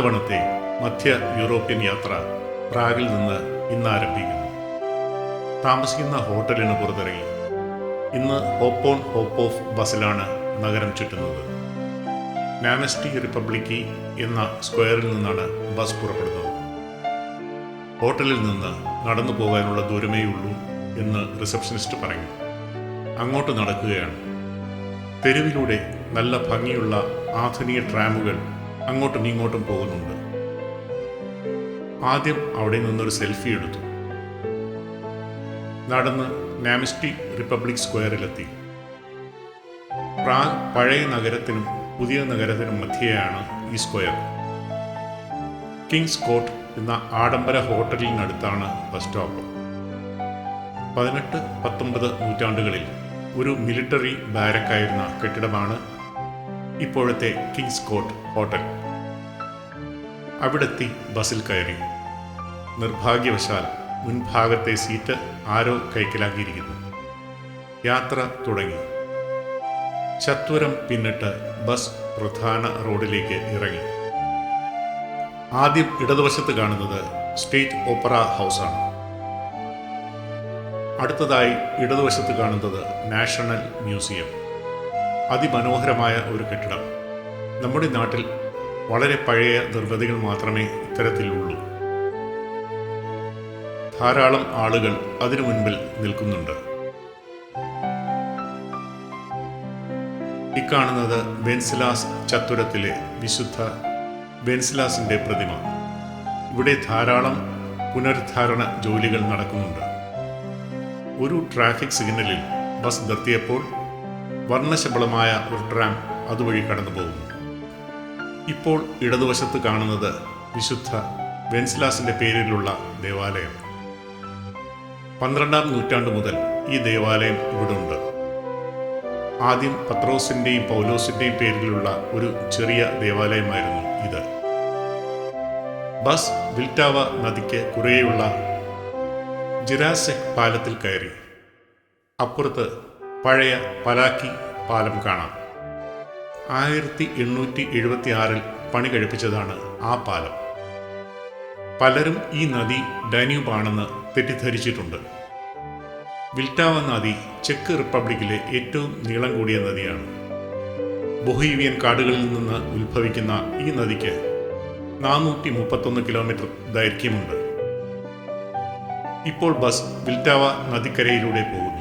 ഇത്തവണത്തെ മധ്യ യൂറോപ്യൻ യാത്ര പ്രാഗിൽ നിന്ന് ഇന്ന് ആരംഭിക്കുന്നു താമസിക്കുന്ന ഹോട്ടലിന് പുറത്തിറങ്ങി. ഇന്ന് ഹോപ്പ് ഓൺ ഹോപ്പ് ഓഫ് ബസ്സിലാണ് നഗരം ചുറ്റുന്നത്. നാമസ്റ്റി റിപ്പബ്ലിക്കി എന്ന സ്ക്വയറിൽ നിന്നാണ് ബസ് പുറപ്പെടുന്നത്. ഹോട്ടലിൽ നിന്ന് നടന്നു പോകാനുള്ള ദൂരമേ ഉള്ളൂ എന്ന് റിസപ്ഷനിസ്റ്റ് പറഞ്ഞു അങ്ങോട്ട് നടക്കുകയാണ്. തെരുവിലൂടെ നല്ല ഭംഗിയുള്ള ആധുനിക ട്രാമുകൾ അങ്ങോട്ടും ഇങ്ങോട്ടും പോകുന്നുണ്ട്. ആദ്യം അവിടെ നിന്നൊരു സെൽഫി എടുത്തു. നടന്ന് നാമിസ്റ്റി റിപ്പബ്ലിക് സ്ക്വയറിലെത്തി. പ്രാഗ് പഴയ നഗരത്തിനും പുതിയ നഗരത്തിനും മധ്യയാണ് ഈ സ്ക്വയർ. കിങ്സ് കോട്ട് എന്ന ആഡംബര ഹോട്ടലിനടുത്താണ് ബസ് സ്റ്റോപ്പ്. പതിനെട്ട് പത്തൊമ്പത് നൂറ്റാണ്ടുകളിൽ ഒരു മിലിറ്ററി ബാരക്കായിരുന്ന കെട്ടിടമാണ് ഇപ്പോഴത്തെ കിങ്സ് കോട്ട് ഹോട്ടൽ. അവിടെത്തി ബസ്സിൽ കയറി. നിർഭാഗ്യവശാൽ മുൻഭാഗത്തെ സീറ്റ് ആരോ കൈക്കലാക്കിയിരിക്കുന്നു. യാത്ര തുടങ്ങി. ചത്വരം പിന്നിട്ട് ബസ് പ്രധാന റോഡിലേക്ക് ഇറങ്ങി. ആദ്യം ഇടതുവശത്ത് കാണുന്നത് സ്റ്റേറ്റ് ഓപ്പറ ഹൗസാണ്. അടുത്തതായി ഇടതുവശത്ത് കാണുന്നത് നാഷണൽ മ്യൂസിയം. അതിമനോഹരമായ ഒരു കെട്ടിടം. നമ്മുടെ നാട്ടിൽ വളരെ പഴയ നിർമ്മിതികൾ മാത്രമേ ഇത്തരത്തിലുള്ളൂ. ധാരാളം ആളുകൾ അതിനു മുൻപിൽ നിൽക്കുന്നുണ്ട്. ഇക്കാണുന്നത് ബെൻസിലാസ് ചത്തുരത്തിലെ വിശുദ്ധ ബെൻസിലാസിന്റെ പ്രതിമ. ഇവിടെ ധാരാളം പുനരുദ്ധാരണ ജോലികൾ നടക്കുന്നുണ്ട്. ഒരു ട്രാഫിക് സിഗ്നലിൽ ബസ് നിർത്തിയപ്പോൾ വർണശബളമായ ഒരു ട്രാം അതുവഴി കടന്നു പോകുന്നു ഇപ്പോൾ ഇടതുവശത്ത് കാണുന്നത് വിശുദ്ധ വെൻസിലാസിന്റെ പേരിലുള്ള ദേവാലയം. പന്ത്രണ്ടാം നൂറ്റാണ്ട് മുതൽ ഈ ദേവാലയം ഇവിടെ ഉണ്ട് ആദ്യം പത്രോസിന്റെയും പൗലോസിന്റെയും പേരിലുള്ള ഒരു ചെറിയ ദേവാലയമായിരുന്നു ഇത്. ബസ് വിൽറ്റാവ നദിക്ക് കുറേയുള്ള ജിരാസെക് പാലത്തിൽ കയറി. അപ്പുറത്ത് പഴയ പലാക്കി പാലം കാണാം. ആയിരത്തി എണ്ണൂറ്റി എഴുപത്തി ആറിൽ പണി കഴിപ്പിച്ചതാണ് ആ പാലം. പലരും ഈ നദി ഡാന്യൂബാണെന്ന് തെറ്റിദ്ധരിച്ചിട്ടുണ്ട്. വിൽറ്റാവ നദി ചെക്ക് റിപ്പബ്ലിക്കിലെ ഏറ്റവും നീളം കൂടിയ നദിയാണ്. ബൊഹീവിയൻ കാടുകളിൽ നിന്ന് ഉത്ഭവിക്കുന്ന ഈ നദിക്ക് നാനൂറ്റി മുപ്പത്തൊന്ന് കിലോമീറ്റർ ദൈർഘ്യമുണ്ട്. ഇപ്പോൾ ബസ് വിൽറ്റാവ നദിക്കരയിലൂടെ പോകുന്നു.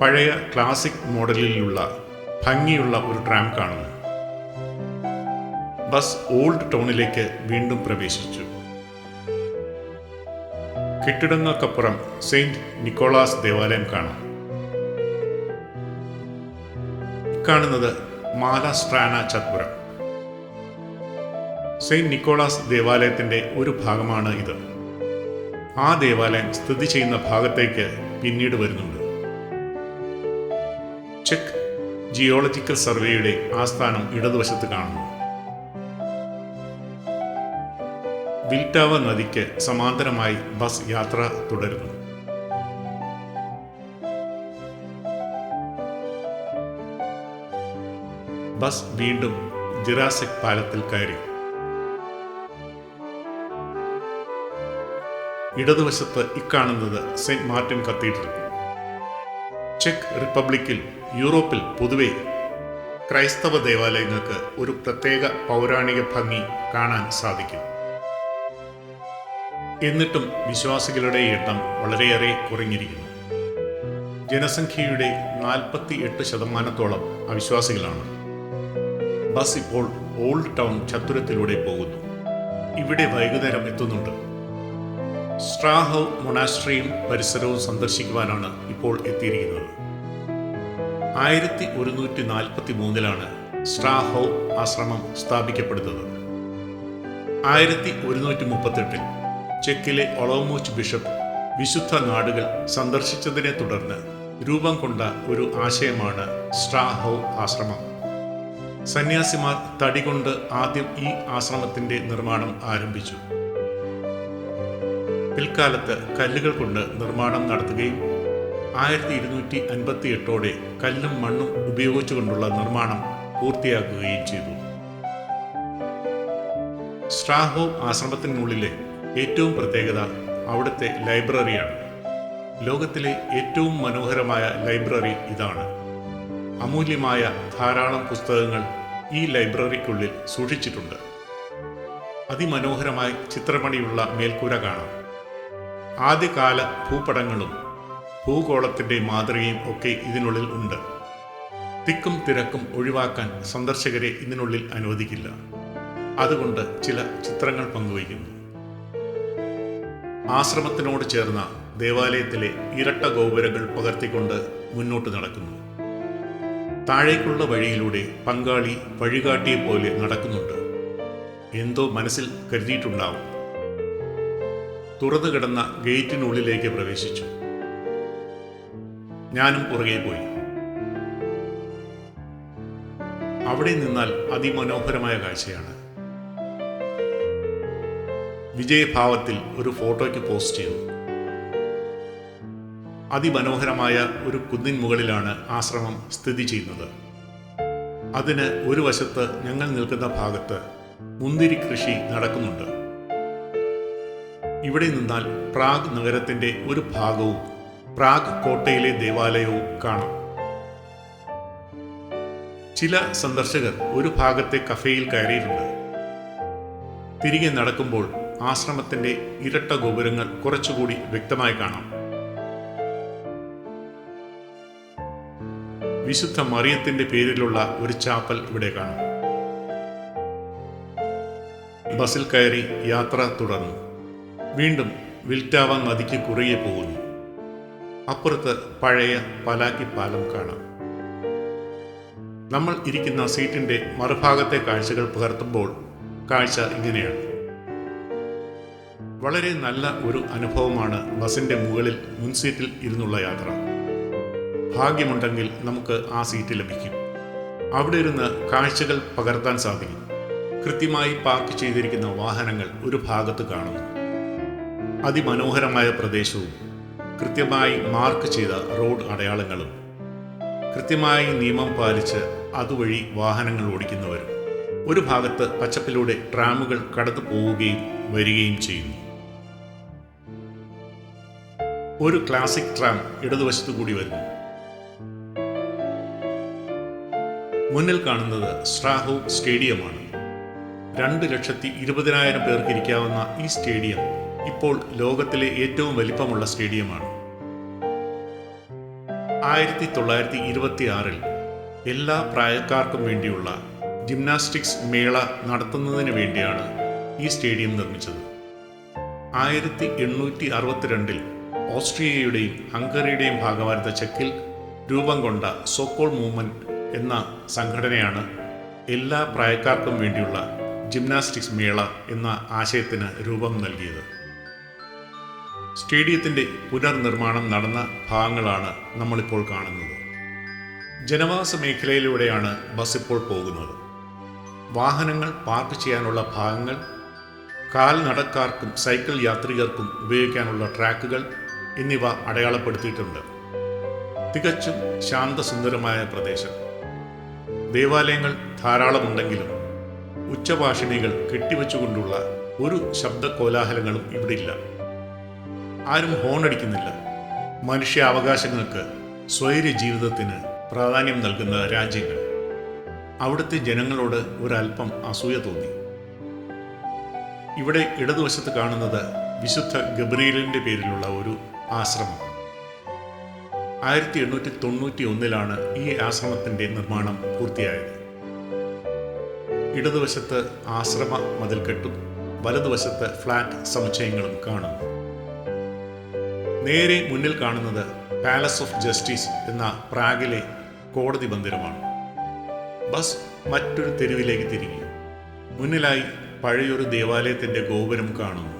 പഴയ ക്ലാസിക് മോഡലിലുള്ള ഭംഗിയുള്ള ഒരു ട്രാം കാണുന്നു. ബസ് ഓൾഡ് ടൗണിലേക്ക് വീണ്ടും പ്രവേശിച്ചു. കെട്ടിടങ്ങൾക്കപ്പുറം സെയിന്റ് നിക്കോളാസ് ദേവാലയം കാണാം. കാണുന്നത് മാലാസ്ട്രാന ചത്പുരം. സെയിന്റ് നിക്കോളാസ് ദേവാലയത്തിന്റെ ഒരു ഭാഗമാണ് ഇത്. ആ ദേവാലയം സ്ഥിതി ചെയ്യുന്ന ഭാഗത്തേക്ക് പിന്നീട് വരുന്നുണ്ട്. ചെക്ക് ജിയോളജിക്കൽ സർവേയുടെ ആസ്ഥാനം ഇടതുവശത്ത് കാണുന്നു. വിൽറ്റാവ നദിക്ക് സമാന്തരമായി ബസ് യാത്ര തുടരുന്നു. ബസ് വീണ്ടും ജിറാസെക് പാലത്തിൽ കയറി. ഇടതുവശത്ത് ഇക്കാണുന്നത് സെന്റ് മാർട്ടിൻ കത്തീഡ്രൽ. ചെക്ക് റിപ്പബ്ലിക്കിൽ യൂറോപ്പിൽ പൊതുവെ ക്രൈസ്തവ ദേവാലയങ്ങൾക്ക് ഒരു പ്രത്യേക പൗരാണിക ഭംഗി കാണാൻ സാധിക്കും. എന്നിട്ടും വിശ്വാസികളുടെ എണ്ണം വളരെയേറെ കുറഞ്ഞിരിക്കുന്നു. ജനസംഖ്യയുടെ നാൽപ്പത്തി എട്ട് ശതമാനത്തോളം അവിശ്വാസികളാണ്. ബസ് ഇപ്പോൾ ഓൾഡ് ടൗൺ ചത്തുരത്തിലൂടെ പോകുന്നു. ഇവിടെ വൈകുന്നേരം എത്തുന്നുണ്ട്. സ്ട്രാഹൗ മൊണാസ്ട്രിയും പരിസരവും സന്ദർശിക്കുവാനാണ് ഇപ്പോൾ എത്തിയിരിക്കുന്നത്. ആയിരത്തി ഒരുന്നൂറ്റി നാൽപ്പത്തി മൂന്നിലാണ് സ്ട്രാഹോ ആശ്രമം സ്ഥാപിക്കപ്പെടുന്നത്. ആയിരത്തി ഒരുന്നൂറ്റി മുപ്പത്തെട്ടിൽ ചെക്കിലെ ഒളോമോച്ച് ബിഷപ്പ് വിശുദ്ധ നാടുകൾ സന്ദർശിച്ചതിനെ തുടർന്ന് രൂപം കൊണ്ട ഒരു ആശയമാണ് സ്ട്രാഹോ ആശ്രമം. സന്യാസിമാർ തടികൊണ്ട് ആദ്യം ഈ ആശ്രമത്തിന്റെ നിർമ്മാണം ആരംഭിച്ചു. പിൽക്കാലത്ത് കല്ലുകൾ കൊണ്ട് നിർമ്മാണം നടത്തുകയും ആയിരത്തി ഇരുന്നൂറ്റി അൻപത്തി എട്ടോടെ കല്ലും മണ്ണും ഉപയോഗിച്ചുകൊണ്ടുള്ള നിർമ്മാണം പൂർത്തിയാക്കുകയും ചെയ്തു. സ്ട്രാഹോ ആശ്രമത്തിനുള്ളിലെ ഏറ്റവും പ്രത്യേകത അവിടുത്തെ ലൈബ്രറിയാണ്. ലോകത്തിലെ ഏറ്റവും മനോഹരമായ ലൈബ്രറി ഇതാണ്. അമൂല്യമായ ധാരാളം പുസ്തകങ്ങൾ ഈ ലൈബ്രറിക്കുള്ളിൽ സൂക്ഷിച്ചിട്ടുണ്ട്. അതിമനോഹരമായി ചിത്രമണിയുള്ള മേൽക്കൂര കാണാം. ആദ്യകാല ഭൂപടങ്ങളും ഭൂഗോളത്തിന്റെ മാതൃകയും ഒക്കെ ഇതിനുള്ളിൽ ഉണ്ട്. തിക്കും തിരക്കും ഒഴിവാക്കാൻ സന്ദർശകരെ ഇതിനുള്ളിൽ അനുവദിക്കില്ല. അതുകൊണ്ട് ചില ചിത്രങ്ങൾ പങ്കുവയ്ക്കുന്നു. ആശ്രമത്തിനോട് ചേർന്ന ദേവാലയത്തിലെ ഇരട്ട ഗോപുരങ്ങൾ പകർത്തിക്കൊണ്ട് മുന്നോട്ട് നടക്കുന്നു. താഴേക്കുള്ള വഴിയിലൂടെ പങ്കാളി വഴികാട്ടിയെ പോലെ നടക്കുന്നുണ്ട്. എന്തോ മനസ്സിൽ കരുതിയിട്ടുണ്ടാവും. തുറന്നു കിടന്ന ഗേറ്റിനുള്ളിലേക്ക് പ്രവേശിച്ചു. ഞാനും പുറകെ പോയി. അവിടെ നിന്നാൽ അതിമനോഹരമായ കാഴ്ചയാണ്. വിജയഭാവത്തിൽ ഒരു ഫോട്ടോയ്ക്ക് പോസ്റ്റ് ചെയ്തു. അതിമനോഹരമായ ഒരു കുന്നിൻ മുകളിലാണ് ആശ്രമം സ്ഥിതി ചെയ്യുന്നത്. അതിന് ഒരു വശത്ത് ഞങ്ങൾ നിൽക്കുന്ന ഭാഗത്ത് മുന്തിരി കൃഷി നടക്കുന്നുണ്ട്. ഇവിടെ നിന്നാൽ പ്രാഗ് നഗരത്തിന്റെ ഒരു ഭാഗവും പ്രാഗ് കോട്ടയിലെ ദേവാലയവും കാണാം. ചില സന്ദർശകർ ഒരു ഭാഗത്തെ കഫേയിൽ കയറിയിട്ടുണ്ട്. തിരികെ നടക്കുമ്പോൾ ആശ്രമത്തിന്റെ ഇരട്ട ഗോപുരങ്ങൾ കുറച്ചുകൂടി വ്യക്തമായി കാണാം. വിശുദ്ധ മറിയത്തിന്റെ പേരിലുള്ള ഒരു ചാപ്പൽ ഇവിടെ കാണാം. ബസിൽ കയറി യാത്ര തുടർന്നു. വീണ്ടും വിൽറ്റാവ നദിക്ക് കുറുകെ പോകുന്നു. അപ്പുറത്ത് പഴയ പലാക്കി പാലം കാണാം. നമ്മൾ ഇരിക്കുന്ന സീറ്റിന്റെ മറുഭാഗത്തെ കാഴ്ചകൾ പകർത്തുമ്പോൾ കാഴ്ച ഇങ്ങനെയാണ്. വളരെ നല്ല ഒരു അനുഭവമാണ് ബസിന്റെ മുകളിൽ മുൻസീറ്റിൽ ഇരുന്നുള്ള യാത്ര. ഭാഗ്യമുണ്ടെങ്കിൽ നമുക്ക് ആ സീറ്റ് ലഭിക്കും. അവിടെ ഇരുന്ന് കാഴ്ചകൾ പകർത്താൻ സാധിക്കും. കൃത്യമായി പാർക്ക് ചെയ്തിരിക്കുന്ന വാഹനങ്ങൾ ഒരു ഭാഗത്ത് കാണുന്നു. അതിമനോഹരമായ പ്രദേശവും കൃത്യമായി മാർക്ക് ചെയ്ത റോഡ് അടയാളങ്ങളും കൃത്യമായി നിയമം പാലിച്ച് അതുവഴി വാഹനങ്ങൾ ഓടിക്കുന്നവരും ഒരു ഭാഗത്ത് പച്ചപ്പിലൂടെ ട്രാമുകൾ കടന്നു പോവുകയും വരികയും ചെയ്യുന്നു. ഒരു ക്ലാസിക് ട്രാം ഇടതുവശത്തു കൂടി വരുന്നു. മുന്നിൽ കാണുന്നത് സ്ട്രാഹോ സ്റ്റേഡിയമാണ് രണ്ട് ലക്ഷത്തി ഇരുപതിനായിരം പേർക്ക് ഇരിക്കാവുന്ന ഈ സ്റ്റേഡിയം ഇപ്പോൾ ലോകത്തിലെ ഏറ്റവും വലിപ്പമുള്ള സ്റ്റേഡിയമാണ്. ആയിരത്തി തൊള്ളായിരത്തി ഇരുപത്തി ആറിൽ എല്ലാ പ്രായക്കാർക്കും വേണ്ടിയുള്ള ജിംനാസ്റ്റിക്സ് മേള നടത്തുന്നതിന് വേണ്ടിയാണ് ഈ സ്റ്റേഡിയം നിർമ്മിച്ചത്. ആയിരത്തി എണ്ണൂറ്റി അറുപത്തിരണ്ടിൽ ഓസ്ട്രിയയുടെയും ഹംഗറിയുടെയും ഭാഗമായിരുന്ന ചെക്കിൽ രൂപം കൊണ്ട സോക്കോൾ മൂവ്മെന്റ് എന്ന സംഘടനയാണ് എല്ലാ പ്രായക്കാർക്കും വേണ്ടിയുള്ള ജിംനാസ്റ്റിക്സ് മേള എന്ന ആശയത്തിന് രൂപം നൽകിയത്. സ്റ്റേഡിയത്തിന്റെ പുനർനിർമ്മാണം നടന്ന ഭാഗങ്ങളാണ് നമ്മളിപ്പോൾ കാണുന്നത്. ജനവാസ മേഖലയിലൂടെയാണ് ബസ് ഇപ്പോൾ പോകുന്നത്. വാഹനങ്ങൾ പാർക്ക് ചെയ്യാനുള്ള ഭാഗങ്ങൾ കാൽനടക്കാർക്കും സൈക്കിൾ യാത്രികർക്കും ഉപയോഗിക്കാനുള്ള ട്രാക്കുകൾ എന്നിവ അടയാളപ്പെടുത്തിയിട്ടുണ്ട്. തികച്ചും ശാന്തസുന്ദരമായ പ്രദേശം. ദേവാലയങ്ങൾ ധാരാളമുണ്ടെങ്കിലും ഉച്ചഭാഷിണികൾ കെട്ടിവെച്ചുകൊണ്ടുള്ള ഒരു ശബ്ദ കോലാഹലങ്ങളും ഇവിടില്ല ആരും ഹോണടിക്കുന്നില്ല മനുഷ്യ അവകാശങ്ങൾക്ക് സ്വൈര്യ ജീവിതത്തിന് പ്രാധാന്യം നൽകുന്ന രാജ്യങ്ങൾ. അവിടുത്തെ ജനങ്ങളോട് ഒരല്പം അസൂയ തോന്നി. ഇവിടെ ഇടതുവശത്ത് കാണുന്നത് വിശുദ്ധ ഗബ്രീലിന്റെ പേരിലുള്ള ഒരു ആശ്രമം. ആയിരത്തി എണ്ണൂറ്റി തൊണ്ണൂറ്റി ഒന്നിലാണ് ഈ ആശ്രമത്തിന്റെ നിർമ്മാണം പൂർത്തിയായത്. ഇടതുവശത്ത് ആശ്രമ മതിൽക്കെട്ടും വലതുവശത്ത് ഫ്ലാറ്റ് സമുച്ചയങ്ങളും കാണുന്നു. നേരെ മുന്നിൽ കാണുന്നത് പാലസ് ഓഫ് ജസ്റ്റിസ് എന്ന പ്രാഗിലെ കോടതി മന്ദിരമാണ്. ബസ് മറ്റൊരു തെരുവിലേക്ക് തിരികെ മുന്നിലായി പഴയൊരു ദേവാലയത്തിന്റെ ഗോപുരം കാണുന്നു.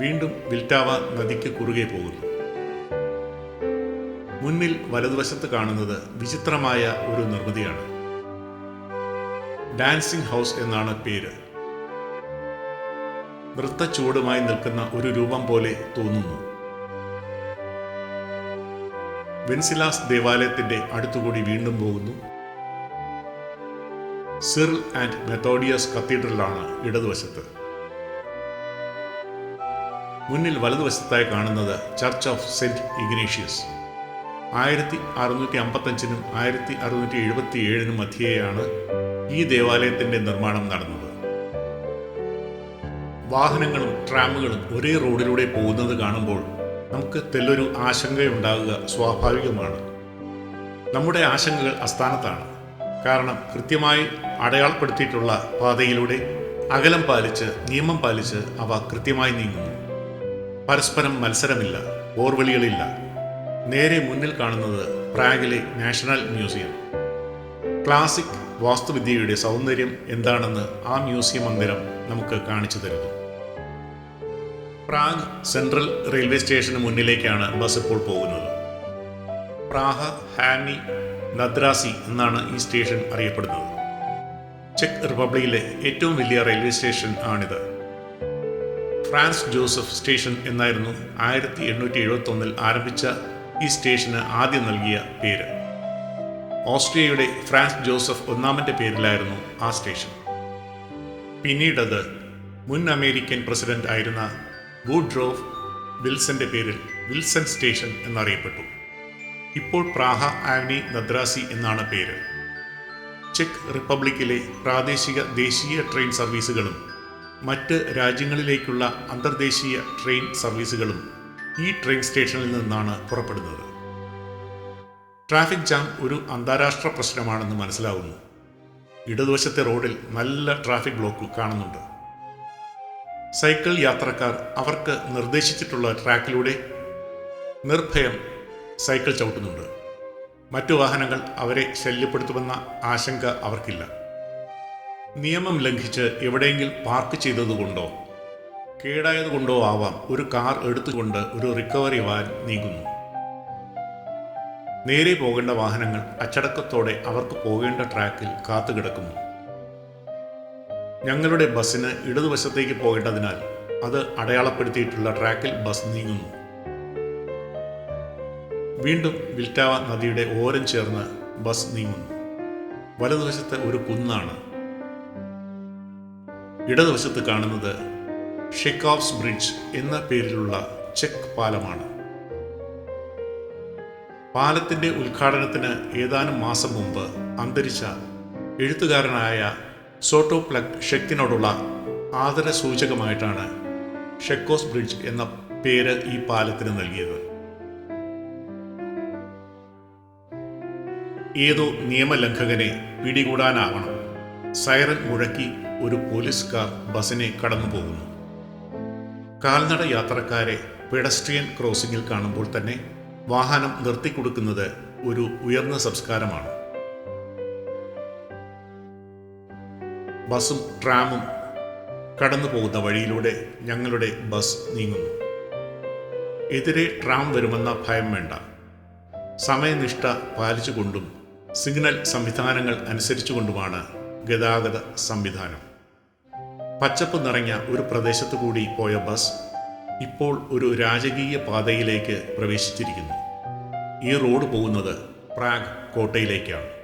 വീണ്ടും വിൽറ്റാവ നദിക്ക് കുറുകെ പോകുന്നു. മുന്നിൽ വലതുവശത്ത് കാണുന്നത് വിചിത്രമായ ഒരു നിർമ്മിതിയാണ്. ഡാൻസിംഗ് ഹൗസ് എന്നാണ് പേര്. നൃത്തച്ചുവടുമായി നിൽക്കുന്ന ഒരു രൂപം പോലെ തോന്നുന്നു. വെൻസിലാസ് ദേവാലയത്തിന്റെ അടുത്തുകൂടി വീണ്ടും പോകുന്നു. സിർ ആൻഡ് മെത്തോഡിയസ് കത്തീഡ്രലാണ് ഇടതുവശത്ത്. മുന്നിൽ വലതുവശത്തായി കാണുന്നത് ചർച്ച് ഓഫ് സെന്റ് ഇഗ്നേഷ്യസ്. ആയിരത്തി അറുന്നൂറ്റി അമ്പത്തഞ്ചിനും ആയിരത്തി അറുന്നൂറ്റി എഴുപത്തി ഏഴിനും മധ്യേയാണ് ഈ ദേവാലയത്തിന്റെ നിർമ്മാണം നടന്നത്. വാഹനങ്ങളും ട്രാമുകളും ഒരേ റോഡിലൂടെ പോകുന്നത് കാണുമ്പോൾ നമുക്ക് തെല്ലൊരു ആശങ്കയുണ്ടാകുക സ്വാഭാവികമാണ്. നമ്മുടെ ആശങ്കകൾ അസ്ഥാനത്താണ്. കാരണം കൃത്യമായി അടയാളപ്പെടുത്തിയിട്ടുള്ള പാതയിലൂടെ അകലം പാലിച്ച് നിയമം പാലിച്ച് അവ കൃത്യമായി നീങ്ങുന്നു. പരസ്പരം മത്സരമില്ല ഓർവെളികളില്ല നേരെ മുന്നിൽ കാണുന്നത് പ്രാഗിലെ നാഷണൽ മ്യൂസിയം. ക്ലാസിക് വാസ്തുവിദ്യയുടെ സൗന്ദര്യം എന്താണെന്ന് ആ മ്യൂസിയം മന്ദിരം നമുക്ക് കാണിച്ചു തരുന്നു. പ്രാഗ് സെൻട്രൽ റെയിൽവേ സ്റ്റേഷന് മുന്നിലേക്കാണ് ബസ് ഇപ്പോൾ പോകുന്നത്. പ്രാഹ ഹാനി നദ്രാസി എന്നാണ് ഈ സ്റ്റേഷൻ അറിയപ്പെടുന്നത്. ചെക്ക് റിപ്പബ്ലിക്കിലെ ഏറ്റവും വലിയ റെയിൽവേ സ്റ്റേഷൻ ആണിത്. ഫ്രാൻസ് ജോസഫ് സ്റ്റേഷൻ എന്നായിരുന്നു ആയിരത്തി എണ്ണൂറ്റി എഴുപത്തി ഒന്നിൽ ആരംഭിച്ച ഈ സ്റ്റേഷന് ആദ്യം നൽകിയ പേര്. ഓസ്ട്രിയയുടെ ഫ്രാൻസ് ജോസഫ് ഒന്നാമന്റെ പേരിലായിരുന്നു ആ സ്റ്റേഷൻ. പിന്നീടത് മുൻ അമേരിക്കൻ പ്രസിഡന്റ് ആയിരുന്ന ഗുഡ്രോഫ് വിൽസന്റെ പേരിൽ വിൽസൺ സ്റ്റേഷൻ എന്നറിയപ്പെട്ടു. ഇപ്പോൾ പ്രാഹ ആവനി നദ്രാസി എന്നാണ് പേര്. ചെക്ക് റിപ്പബ്ലിക്കിലെ പ്രാദേശിക ദേശീയ ട്രെയിൻ സർവീസുകളും മറ്റ് രാജ്യങ്ങളിലേക്കുള്ള അന്തർദേശീയ ട്രെയിൻ സർവീസുകളും ഈ ട്രെയിൻ സ്റ്റേഷനിൽ നിന്നാണ് പുറപ്പെടുന്നത്. ട്രാഫിക് ജാം ഒരു അന്താരാഷ്ട്ര പ്രശ്നമാണെന്ന് മനസ്സിലാവുന്നു. ഇടതുവശത്തെ റോഡിൽ നല്ല ട്രാഫിക് ബ്ലോക്ക് കാണുന്നുണ്ട്. സൈക്കിൾ യാത്രക്കാർ അവർക്ക് നിർദ്ദേശിച്ചിട്ടുള്ള ട്രാക്കിലൂടെ നിർഭയം സൈക്കിൾ ചവിട്ടുന്നുണ്ട്. മറ്റു വാഹനങ്ങൾ അവരെ ശല്യപ്പെടുത്തുമെന്ന ആശങ്ക അവർക്കില്ല. നിയമം ലംഘിച്ച് എവിടെയെങ്കിലും പാർക്ക് ചെയ്തതുകൊണ്ടോ കേടായതുകൊണ്ടോ ആവാം ഒരു കാർ എടുത്തുകൊണ്ട് ഒരു റിക്കവറി വാൻ നീങ്ങുന്നു. നേരെ പോകേണ്ട വാഹനങ്ങൾ അച്ചടക്കത്തോടെ അവർക്ക് പോകേണ്ട ട്രാക്കിൽ കാത്തുകിടക്കുന്നു. ഞങ്ങളുടെ ബസ്സിന് ഇടതുവശത്തേക്ക് പോകേണ്ടതിനാൽ അത് അടയാളപ്പെടുത്തിയിട്ടുള്ള ട്രാക്കിൽ ബസ് നീങ്ങുന്നു. വീണ്ടും വിൽറ്റാവ നദിയുടെ ഓരം ചേർന്ന് ബസ് നീങ്ങുന്നു. വലതുവശത്ത് ഒരു കുന്നാണ്. ഇടതുവശത്ത് കാണുന്നത് ഷെക്കോഫ്സ് ബ്രിഡ്ജ് എന്ന പേരിലുള്ള ചെക്ക് പാലമാണ്. പാലത്തിന്റെ ഉദ്ഘാടനത്തിന് ഏതാനും മാസം മുമ്പ് അന്തരിച്ച എഴുത്തുകാരനായ സോട്ടോപ്ലക് ഷെക്കിനോടുള്ള ആദര സൂചകമായിട്ടാണ് ഷെക്കോസ് ബ്രിഡ്ജ് എന്ന പേര് ഈ പാലത്തിന് നൽകിയത്. ഏതോ നിയമലംഘകനെ പിടികൂടാനാവണം. സൈറൻ മുഴക്കി ഒരു പോലീസ് കാർ ബസ്സിനെ കടന്നു പോകുന്നു കാൽനട യാത്രക്കാരെ പെഡസ്ട്രിയൻ ക്രോസിംഗിൽ കാണുമ്പോൾ തന്നെ വാഹനം നിർത്തിക്കൊടുക്കുന്നത് ഒരു ഉയർന്ന സംസ്കാരമാണ്. ബസ്സും ട്രാമും കടന്നു പോകുന്ന വഴിയിലൂടെ ഞങ്ങളുടെ ബസ് നീങ്ങുന്നു. എതിരെ ട്രാം വരുമെന്ന ഭയം വേണ്ട. സമയനിഷ്ഠ പാലിച്ചുകൊണ്ടും സിഗ്നൽ സംവിധാനങ്ങൾ അനുസരിച്ചുകൊണ്ടുമാണ് ഗതാഗത സംവിധാനം. പച്ചപ്പ് നിറഞ്ഞ ഒരു പ്രദേശത്തു കൂടി പോയ ബസ് ഇപ്പോൾ ഒരു രാജകീയ പാതയിലേക്ക് പ്രവേശിച്ചിരിക്കുന്നു. ഈ റോഡ് പോകുന്നത് പ്രാഗ് കോട്ടയിലേക്കാണ്.